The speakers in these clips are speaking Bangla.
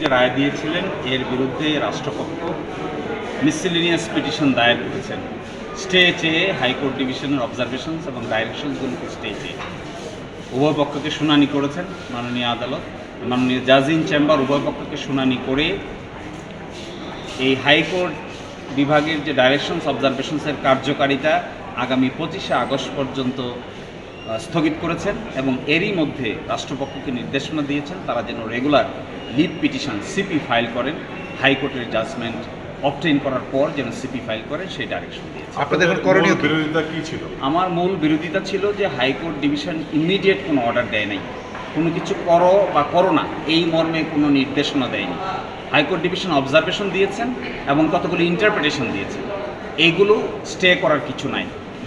যে রায় দিয়েছিলেন, এর বিরুদ্ধে রাষ্ট্রপক্ষ মিসলিনিয়াস পিটিশন দায়ের করেছেন। স্টে চেয়ে হাইকোর্ট ডিভিশনের অবজারভেশনস এবং ডাইরেকশনসগুলোকে স্টে চেয়ে উভয় পক্ষকে শুনানি করেছেন মাননীয় আদালত। মাননীয় জাজ চেম্বার উভয় পক্ষকে শুনানি করে এই হাইকোর্ট বিভাগের যে ডাইরেকশনস অবজারভেশনসের কার্যকারিতা আগামী পঁচিশে আগস্ট পর্যন্ত স্থগিত করেছেন এবং এরই মধ্যে রাষ্ট্রপক্ষকে নির্দেশনা দিয়েছেন তারা যেন regular leave petition CP file করেন হাইকোর্টের জাজমেন্ট অবটেইন করার পর যেন সিপি ফাইল করে সেই ডাইরেকশন দিয়েছে। আপনাদের করণীয় বিরোধিতা কি ছিল? আমার মূল বিরোধিতা ছিল যে হাইকোর্ট ডিভিশন ইমিডিয়েট কোনো অর্ডার দেয় নাই। কোনো কিছু করো বা করো না এই মর্মে কোনো নির্দেশনা দেয়নি। হাইকোর্ট ডিভিশন অবজারভেশন দিয়েছেন এবং কতগুলো ইন্টারপ্রিটেশন দিয়েছেন। এইগুলো স্টে করার কিছু নাই।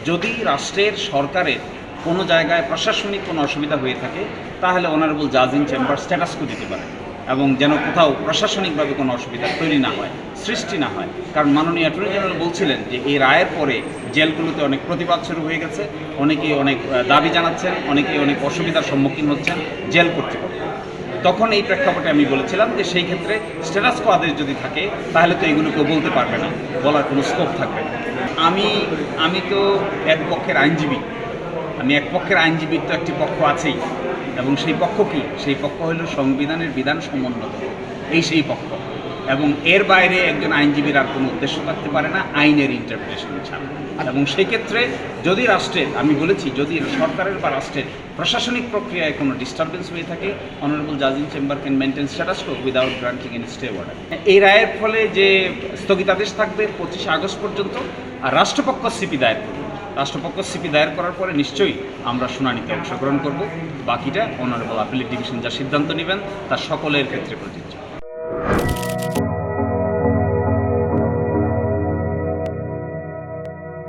যদি রাষ্ট্রের সরকারের কোনো জায়গায় প্রশাসনিক কোনো অসুবিধা হয়ে থাকে, তাহলে অনারেবল জাজ ইন চেম্বার স্ট্যাটাসকো দিতে পারে এবং যেন কোথাও প্রশাসনিকভাবে কোনো অসুবিধা তৈরি না হয়, সৃষ্টি না হয়। কারণ মাননীয় অ্যাটর্নি জেনারেল বলছিলেন যে এই রায়ের পরে জেলগুলোতে অনেক প্রতিবাদ শুরু হয়ে গেছে, অনেকেই অনেক দাবি জানাচ্ছেন, অনেকেই অনেক অসুবিধার সম্মুখীন হচ্ছেন জেল কর্তৃপক্ষ। তখন এই প্রেক্ষাপটে আমি বলেছিলাম যে সেই ক্ষেত্রে স্ট্যাটাসকো আদেশ যদি থাকে, তাহলে তো এগুলো কেউ বলতে পারবে না, বলার কোনো স্কোপ থাকবে না। আমি আমি তো এক পক্ষের আইনজীবী আমি এক পক্ষের আইনজীবীর তো একটি পক্ষ আছেই। এবং সেই পক্ষ কি? সেই পক্ষ হলো সংবিধানের বিধান সমুন্নত এই সেই পক্ষ। এবং এর বাইরে একজন আইনজীবীর আর কোনো উদ্দেশ্য থাকতে পারে না, আইনের ইন্টারপ্রিটেশন ছাড়া। এবং সেই ক্ষেত্রে যদি রাষ্ট্রের, আমি বলেছি, যদি সরকারের বা রাষ্ট্রের প্রশাসনিক প্রক্রিয়ায় কোনো ডিস্টারবেন্স হয়ে থাকে honourable জাজিং chamber can maintain status without granting an stay order এই রায়ের ফলে যে স্থগিতাদেশ থাকবে পঁচিশে আগস্ট পর্যন্ত, আর রাষ্ট্রপক্ষ সিপি দায়ের করবে। রাষ্ট্রপক্ষ সিপি দায়ের করার পরে নিশ্চয়ই আমরা শুনানিতে অংশগ্রহণ করব। বাকিটা অনারেবল আপিলের ডিভিশন যা সিদ্ধান্ত নেবেন, তা সকলের ক্ষেত্রে প্রযোজ্য।